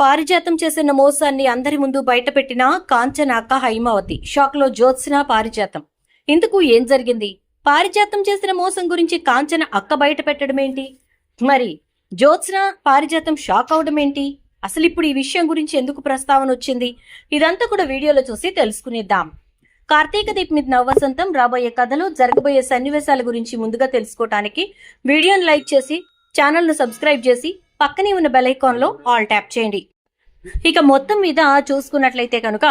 పారిజాతం చేసిన మోసాన్ని అందరి ముందు బయటపెట్టిన కాంచన అక్క హైమావతి. షాక్లో జ్యోత్స్న పారిజాతం. ఇందుకు ఏం జరిగింది? పారిజాతం చేసిన మోసం గురించి కాంచన అక్క బయట పెట్టడమేంటి మరి జ్యోత్స్న పారిజాతం షాక్ అవడం ఏంటి అసలు ఇప్పుడు ఈ విషయం గురించి ఎందుకు ప్రస్తావన వచ్చింది? ఇదంతా కూడా వీడియోలో చూసి తెలుసుకునేద్దాం. కార్తీక దీప్ మీద నవ్వసంతం రాబోయే కథలు జరగబోయే సన్నివేశాల గురించి ముందుగా తెలుసుకోవటానికి వీడియోను లైక్ చేసి ఛానల్ను సబ్స్క్రైబ్ చేసి పక్కనే ఉన్న బెల్ ఐకాన్లో ఆల్ ట్యాప్ చేయండి. ఇక మొత్తం మీద చూసుకున్నట్లయితే కనుక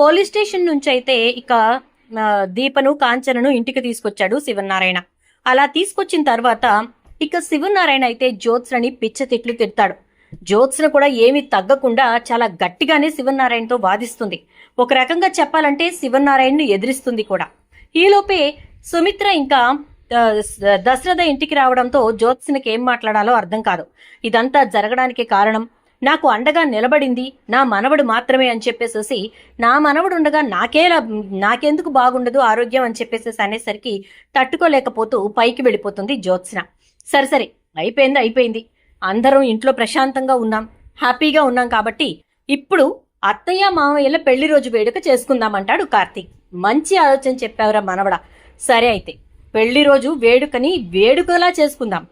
పోలీస్ స్టేషన్ నుంచి అయితే ఇక దీపను కాంచనను ఇంటికి తీసుకొచ్చాడు శివనారాయణ అలా తీసుకొచ్చిన తర్వాత ఇక శివనారాయణ అయితే జ్యోత్స్నని పిచ్చ తిట్లు తిడతాడు. జ్యోత్స్న కూడా ఏమీ తగ్గకుండా చాలా గట్టిగానే శివనారాయణతో వాదిస్తుంది. ఒక రకంగా చెప్పాలంటే శివనారాయణను ఎదిరిస్తుంది కూడా. ఈలోపే సుమిత్ర ఇంకా దశరథ ఇంటికి రావడంతో జ్యోత్స్నకి ఏం మాట్లాడాలో అర్థం కాదు. ఇదంతా జరగడానికి కారణం నాకు అండగా నిలబడింది నా మనవడు మాత్రమే అని చెప్పేసేసి నా మనవడు ఉండగా నాకేలా నాకెందుకు బాగుండదు ఆరోగ్యం అని చెప్పేసేసి అనేసరికి తట్టుకోలేకపోతూ పైకి వెళ్ళిపోతుంది జ్యోత్స్న. సరే సరే అయిపోయింది అయిపోయింది. అందరం ఇంట్లో ప్రశాంతంగా ఉన్నాం హ్యాపీగా ఉన్నాం కాబట్టి ఇప్పుడు అత్తయ్య మామయ్యల పెళ్ళి రోజు వేడుక చేసుకుందామంటాడు కార్తీక్. మంచి ఆలోచన చెప్పావురా మనవడా. సరే అయితే. పెళ్ళి రోజు వేడుకని వేడుకలా చేసుకుందాం.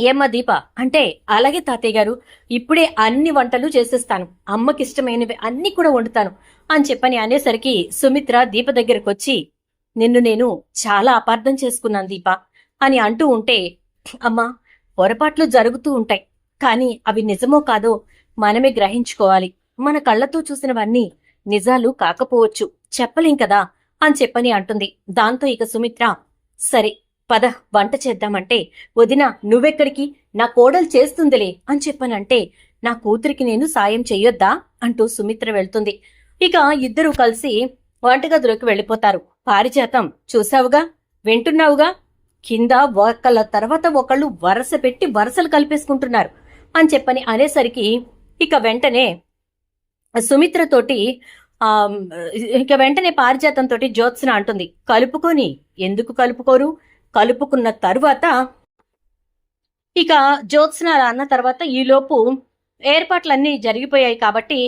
ఏమ్మా దీప? అంటే అలాగే తాతయ్య గారు ఇప్పుడే అన్ని వంటలు చేసేస్తాను. అమ్మకి ఇష్టమైనవి అన్ని కూడా వండుతాను అని చెప్పని అనేసరికి సుమిత్ర దీప దగ్గరకు వచ్చి నిన్ను నేను చాలా అపార్థం చేసుకున్నాను దీప అని అంటూ ఉంటే అమ్మా పొరపాట్లు జరుగుతూ ఉంటాయి. కానీ అవి నిజమో కాదో మనమే గ్రహించుకోవాలి. మన కళ్ళతో చూసినవన్నీ నిజాలు కాకపోవచ్చు. చెప్పలేం కదా అని చెప్పని అంటుంది. దాంతో ఇక సుమిత్ర సరే పద వంట చేద్దామంటే వదిన నువ్వెక్కడికి? నా కోడలు చేస్తుందిలే అని చెప్పనంటే నా కూతురికి నేను సాయం చెయ్యొద్దా? అంటూ సుమిత్ర వెళ్తుంది. ఇక ఇద్దరూ కలిసి వంటగదిలోకి వెళ్ళిపోతారు. పారిజాతం చూసావుగా వింటున్నావుగా? కింద ఒకళ్ళ తర్వాత ఒకళ్ళు వరస పెట్టి వరసలు కలిపేసుకుంటున్నారు అని చెప్పని అనేసరికి ఇక వెంటనే సుమిత్రతోటి ఇక వెంటనే పారిజాతం తోటి జ్యోత్స్న అంటుంది. కలుపుకొని. ఎందుకు కలుపుకోరు? కలుపుకున్న తరువాత ఇక జ్యోత్స్న అన్న తర్వాత ఈలోపు ఏర్పాట్లన్నీ జరిగిపోయాయి కాబట్టి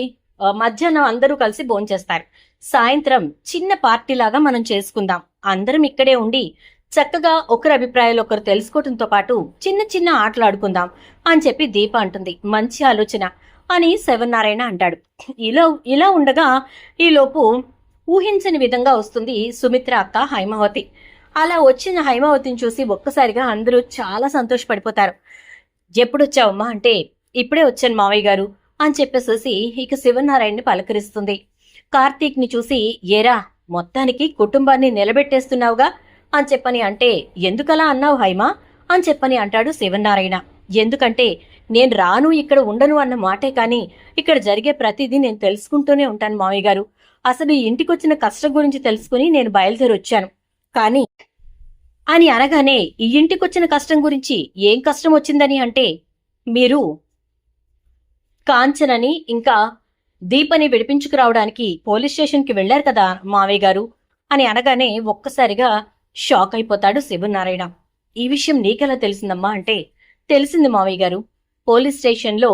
మధ్యాహ్నం అందరూ కలిసి భోంచేస్తారు. సాయంత్రం చిన్న పార్టీలాగా మనం చేసుకుందాం. అందరం ఇక్కడే ఉండి చక్కగా ఒకరి అభిప్రాయాలు ఒకరు తెలుసుకోవడంతో పాటు చిన్న చిన్న ఆటలు ఆడుకుందాం అని చెప్పి దీప అంటుంది. మంచి ఆలోచన. అని శివనారాయణ అంటాడు. ఇలా ఇలా ఉండగా ఈలోపు ఊహించని విధంగా వస్తుంది సుమిత్ర అక్క హైమావతి. అలా వచ్చిన హైమావతిని చూసి ఒక్కసారిగా అందరూ చాలా సంతోషపడిపోతారు. ఎప్పుడొచ్చావమ్మా? అంటే ఇప్పుడే వచ్చాను మావయ్య గారు అని చెప్పేసేసి ఇక శివనారాయణని పలకరిస్తుంది. కార్తీక్ని చూసి ఏరా మొత్తానికి కుటుంబాన్ని నిలబెట్టేస్తున్నావుగా? అని చెప్పని అంటే ఎందుకలా అన్నావు హైమా? అని చెప్పని అంటాడు శివనారాయణ ఎందుకంటే నేను రాను ఇక్కడ ఉండను అన్న మాటే కానీ ఇక్కడ జరిగే ప్రతిదీ నేను తెలుసుకుంటూనే ఉంటాను మావయ్య గారు. అసలు ఈ ఇంటికొచ్చిన కష్టం గురించి తెలుసుకుని నేను బయలుదేరి వచ్చాను. కానీ అని అనగానే ఈ ఇంటికి వచ్చిన కష్టం గురించి ఏం కష్టం వచ్చిందని అంటే మీరు కాంచనని ఇంకా దీపని విడిపించుకురావడానికి పోలీస్ స్టేషన్కి వెళ్ళారు కదా మావయ్య గారు అని అనగానే ఒక్కసారిగా షాక్ అయిపోతాడు శివనారాయణ. ఈ విషయం నీకెలా తెలిసిందమ్మా అంటే తెలిసింది మావయ్య గారు. పోలీస్ స్టేషన్లో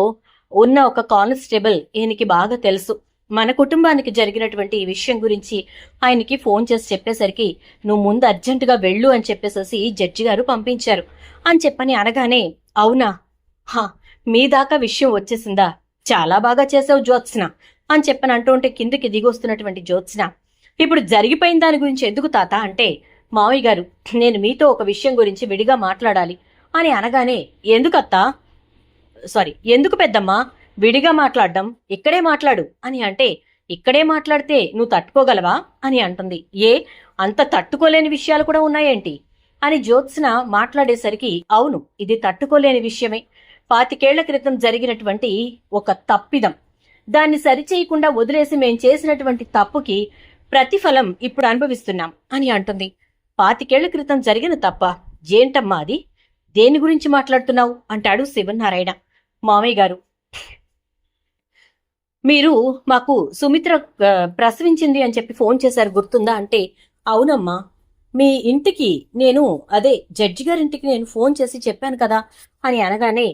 ఉన్న ఒక కానిస్టేబుల్ ఈయనకి బాగా తెలుసు. మన కుటుంబానికి జరిగినటువంటి ఈ విషయం గురించి ఆయనకి ఫోన్ చేసి చెప్పేసరికి నువ్వు ముందు అర్జెంటుగా వెళ్ళు అని చెప్పేసేసి జడ్జి గారు పంపించారు. అని చెప్పని అనగానే అవునా? హా మీ దాకా విషయం వచ్చేసిందా? చాలా బాగా చేసావు జ్యోత్స్న అని చెప్పని అంటూ ఉంటే కిందకి దిగొస్తున్నటువంటి జ్యోత్స్న ఇప్పుడు జరిగిపోయిన దాని గురించి ఎందుకు తాత? అంటే మావయ్య గారు నేను మీతో ఒక విషయం గురించి విడిగా మాట్లాడాలి అని అనగానే ఎందుకత్తా? సారీ ఎందుకు పెద్దమ్మా? విడిగా మాట్లాడడం ఇక్కడే మాట్లాడు అని అంటే ఇక్కడే మాట్లాడితే నువ్వు తట్టుకోగలవా అని అంటుంది. ఏ అంత తట్టుకోలేని విషయాలు కూడా ఉన్నాయేంటి? అని జ్యోత్స్న మాట్లాడేసరికి అవును ఇది తట్టుకోలేని విషయమే. పాతికేళ్ళ క్రితం జరిగినటువంటి ఒక తప్పిదం. దాన్ని సరిచేయకుండా వదిలేసి మేం చేసినటువంటి తప్పుకి ప్రతిఫలం ఇప్పుడు అనుభవిస్తున్నాం అని అంటుంది. పాతికేళ్ళ క్రితం జరిగిన తప్ప ఏంటమ్మా అది? దేని గురించి మాట్లాడుతున్నావు? అంటాడు శివనారాయణ. మామయ్య గారు. మీరు మాకు సుమిత్ర ప్రసవించింది అని చెప్పి ఫోన్ చేశారు గుర్తుందా? అంటే అవునమ్మా. మీ ఇంటికి నేను అదే జడ్జి గారింటికి నేను ఫోన్ చేసి చెప్పాను కదా అని అనగానే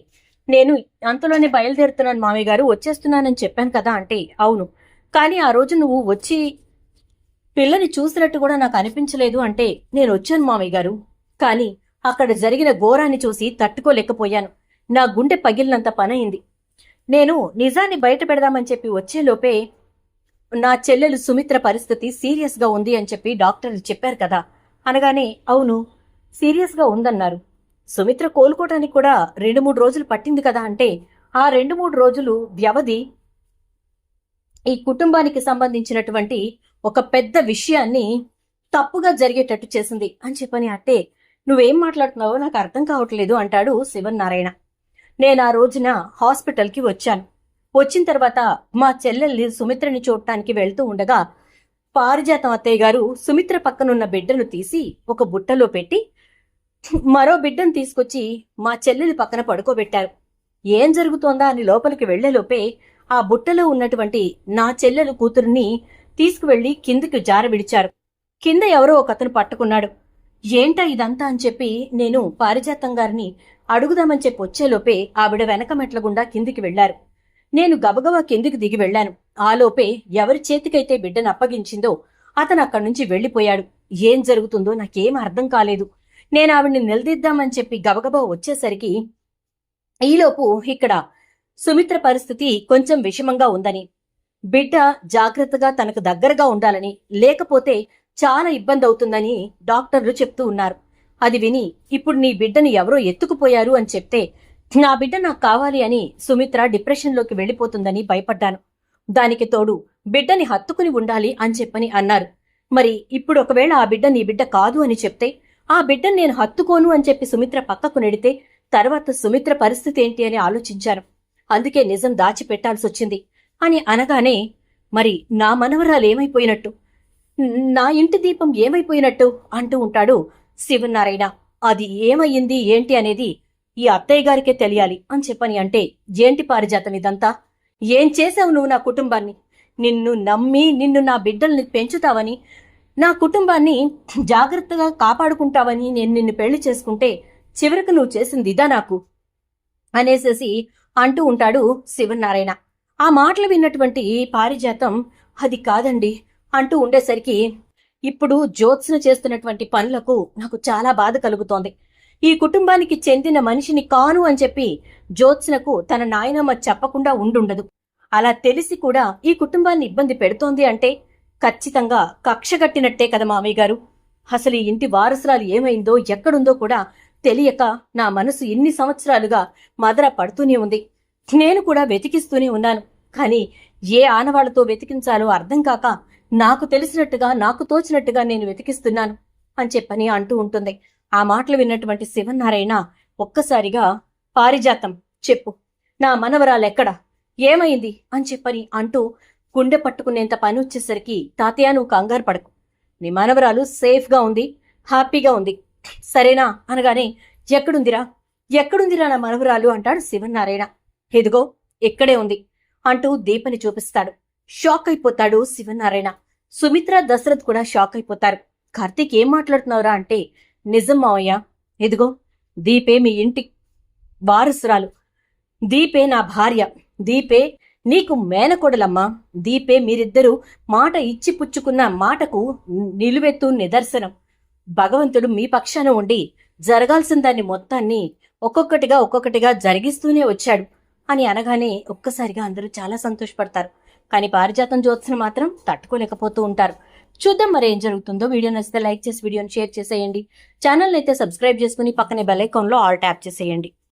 నేను అంతలోనే బయలుదేరుతున్నాను మామయ్య గారు వచ్చేస్తున్నానని చెప్పాను కదా అంటే అవును. కానీ ఆ రోజు నువ్వు వచ్చి పిల్లని చూసినట్టు కూడా నాకు అనిపించలేదు అంటే నేను వచ్చాను మామయ్య గారు. కానీ అక్కడ జరిగిన ఘోరాన్ని చూసి తట్టుకోలేకపోయాను. నా గుండె పగిలినంత పనయింది. నేను నిజాన్ని బయట పెడదామని చెప్పి వచ్చేలోపే నా చెల్లెలు సుమిత్ర పరిస్థితి సీరియస్గా ఉంది అని చెప్పి డాక్టర్లు చెప్పారు కదా. అనగానే అవును సీరియస్గా ఉందన్నారు. సుమిత్ర కోలుకోవటానికి కూడా రెండు మూడు రోజులు పట్టింది కదా అంటే ఆ రెండు మూడు రోజులు వ్యవధి ఈ కుటుంబానికి సంబంధించినటువంటి ఒక పెద్ద విషయాన్ని తప్పుగా జరిగేటట్టు చేసింది. అని చెప్పని అంటే నువ్వేం మాట్లాడుతున్నావో నాకు అర్థం కావట్లేదు అంటాడు శివన్నారాయణ. నేను ఆ రోజున హాస్పిటల్కి వచ్చాను. వచ్చిన తర్వాత మా చెల్లెల్ని సుమిత్రని చూడటానికి వెళ్తూ ఉండగా పారిజాతం అత్తయ్య గారు సుమిత్ర పక్కనున్న బిడ్డను తీసి ఒక బుట్టలో పెట్టి మరో బిడ్డను తీసుకొచ్చి మా చెల్లెలి పక్కన పడుకోబెట్టారు. ఏం జరుగుతోందా అని లోపలికి వెళ్ళేలోపే ఆ బుట్టలో ఉన్నటువంటి నా చెల్లెలు కూతురుని తీసుకువెళ్ళి కిందికి జార విడిచారు. కింద ఎవరో ఒకతను పట్టుకున్నాడు. ఏంటా ఇదంతా అని చెప్పి నేను పారిజాతం గారిని అడుగుదామని చెప్పి వచ్చేలోపే ఆవిడ వెనక మెట్ల గుండా కిందికి వెళ్ళారు. నేను గబగబా కిందికి దిగి వెళ్ళాను ఆలోపే ఎవరి చేతికైతే బిడ్డను అప్పగించిందో అతను అక్కడి నుంచి వెళ్ళిపోయాడు ఏం జరుగుతుందో నాకేం అర్థం కాలేదు. నేను ఆవిడ్ని నిలదీద్దామని చెప్పి గబగబా వచ్చేసరికి ఈలోపు ఇక్కడ సుమిత్ర పరిస్థితి కొంచెం విషమంగా ఉందని బిడ్డ జాగ్రత్తగా తనకు దగ్గరగా ఉండాలని లేకపోతే చాలా ఇబ్బంది అవుతుందని డాక్టర్లు చెప్తూ ఉన్నారు. అది విని ఇప్పుడు నీ బిడ్డని ఎవరో ఎత్తుకుపోయారు అని చెప్తే నా బిడ్డ నాకు కావాలి అని సుమిత్ర డిప్రెషన్లోకి వెళ్ళిపోతుందని భయపడ్డాను. దానికి తోడు బిడ్డని హత్తుకుని ఉండాలి అని చెప్పని అన్నారు. మరి ఇప్పుడు ఒకవేళ ఆ బిడ్డ నీ బిడ్డ కాదు అని చెప్తే ఆ బిడ్డను నేను హత్తుకోను అని చెప్పి సుమిత్ర పక్కకు నెడితే తర్వాత సుమిత్ర పరిస్థితి ఏంటి అని ఆలోచించాను అందుకే నిజం దాచిపెట్టాల్సి వచ్చింది అని అనగానే మరి నా మనవరాలు ఏమైపోయినట్టు? నా ఇంటి దీపం ఏమైపోయినట్టు? అంటూ ఉంటాడు శివనారాయణ అది ఏమయ్యింది ఏంటి అనేది ఈ అత్తయ్య గారికే తెలియాలి అని చెప్పని అంటే ఏంటి పారిజాతం ఇదంతా? ఏం చేసావు నువ్వు నా కుటుంబాన్ని? నిన్ను నమ్మి నిన్ను నా బిడ్డల్ని పెంచుతావని నా కుటుంబాన్ని జాగ్రత్తగా కాపాడుకుంటావని నేను నిన్ను పెళ్ళి చేసుకుంటే చివరికి నువ్వు చేసింది ఇదా నాకు? అనేసేసి అంటూ ఉంటాడు శివనారాయణ. ఆ మాటలు విన్నటువంటి పారిజాతం అది కాదండి అంటూ ఉండేసరికి ఇప్పుడు జ్యోత్స్న చేస్తున్నటువంటి పనులకు నాకు చాలా బాధ కలుగుతోంది. ఈ కుటుంబానికి చెందిన మనిషిని కాను అని చెప్పి జ్యోత్స్నకు తన నాయనమ్మ చెప్పకుండా ఉండుండదు. అలా తెలిసి కూడా ఈ కుటుంబాన్ని ఇబ్బంది పెడుతోంది అంటే ఖచ్చితంగా కక్షగట్టినట్టే కదా మామయ్య గారు. అసలు ఈ ఇంటి వారసురాలు ఏమైందో ఎక్కడుందో కూడా తెలియక నా మనసు ఇన్ని సంవత్సరాలుగా మదర పడుతూనే ఉంది. నేను కూడా వెతికిస్తూనే ఉన్నాను. కానీ ఏ ఆనవాళ్ళతో వెతికించాలో అర్థం కాక నాకు తెలిసినట్టుగా నాకు తోచినట్టుగా నేను వెతికిస్తున్నాను అని చెప్పని అంటూ ఉంటుంది. ఆ మాటలు విన్నటువంటి శివనారాయణ ఒక్కసారిగా పారిజాతం చెప్పు. నా మనవరాలెక్కడ? ఏమైంది? అని చెప్పని అంటూ గుండె పట్టుకునేంత పని వచ్చేసరికి తాతయ్య నువ్వు కంగారు పడకు. నీ మనవరాలు సేఫ్గా ఉంది హ్యాపీగా ఉంది. సరేనా? అనగానే ఎక్కడుందిరా? ఎక్కడుందిరా నా మనవరాలు? అంటాడు శివనారాయణ ఎదుగో ఇక్కడే ఉంది. అంటూ దీపని చూపిస్తాడు. షాక్ అయిపోతాడు శివనారాయణ. సుమిత్ర దశరథ్ కూడా షాక్ అయిపోతారు కార్తీక్ ఏం మాట్లాడుతున్నావురా అంటే నిజం మావయ్య ఇదిగో దీపే మీ ఇంటి వారసురాలు. దీపే నా భార్య. దీపే నీకు మేనకోడలమ్మా. దీపే మీరిద్దరూ మాట ఇచ్చి పుచ్చుకున్న మాటకు నిలువెత్తు నిదర్శనం. భగవంతుడు మీ పక్షాన ఉండి జరగాల్సిన దాన్ని మొత్తాన్ని ఒక్కొక్కటిగా ఒక్కొక్కటిగా జరిగిస్తూనే వచ్చాడు. అని అనగానే ఒక్కసారిగా అందరూ చాలా సంతోషపడతారు. కానీ పారిజాతం జ్యోత్సన మాత్రం తట్టుకోలేకపోతూ ఉంటారు. చూద్దాం మరి ఏం జరుగుతుందో. వీడియో నచ్చితే లైక్ చేసి వీడియోని షేర్ చేసేయండి. ఛానల్ అయితే సబ్స్క్రైబ్ చేసుకుని పక్కనే బెల్ ఐకాన్లో ఆల్ ట్యాప్ చేసేయండి.